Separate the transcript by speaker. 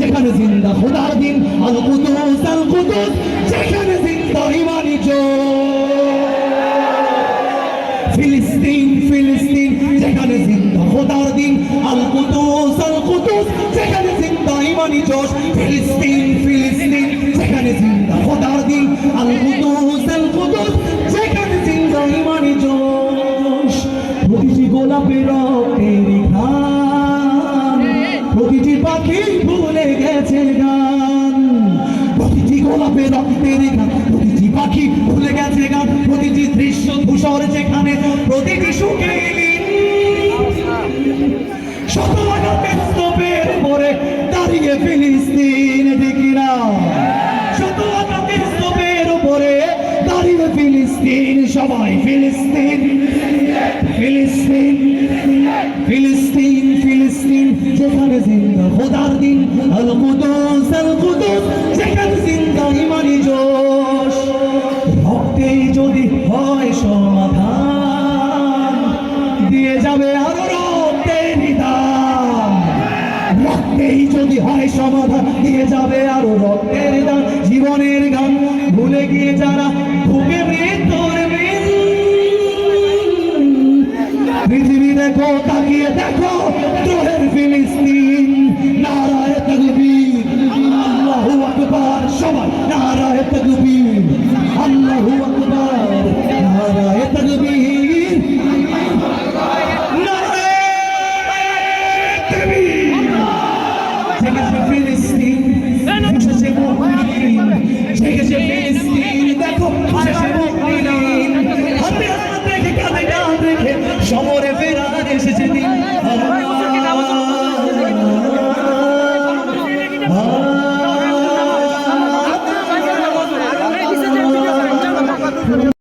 Speaker 1: যেখানে জিন্দা খোদার দিন আল কুদুস আল কুদুস যেখানে জিন্দা ইমানি ফিলিস্তিন ফিলিস্তিন, যেখানে জিন্দা খোদার দিন আল কুদুস আল কুদুস যেখানে জিন্দা ইমানি জোশ ফিলিস্তিন ফিলিস্তিন, যেখানে জিন্দা খোদার দিন আল কুদুস আল কুদুস যেখানে জিন্দা ইমানি জোশ প্রতিটি গোলাপের রক্তের প্রতিটি রক্তের গান। প্রতিটি পাখি ভুলে গেছে গান প্রতিটি দৃশ্য ধূসর যেখানে প্রতিটি সুখে ফিলিস্তিন যেখানে জিন্দা খোদার দিন আল কুদুস যেখানে রক্তেই যদি হয় সমাধান, দিয়ে যাবে আরও রক্তের দান। জীবনের গান ভুলে গিয়ে যারা ভুগে মৃত্যুর মৃত্যু পৃথিবী দেখো, তাকিয়ে দেখো দ্রোহের ফিলিস্তিন।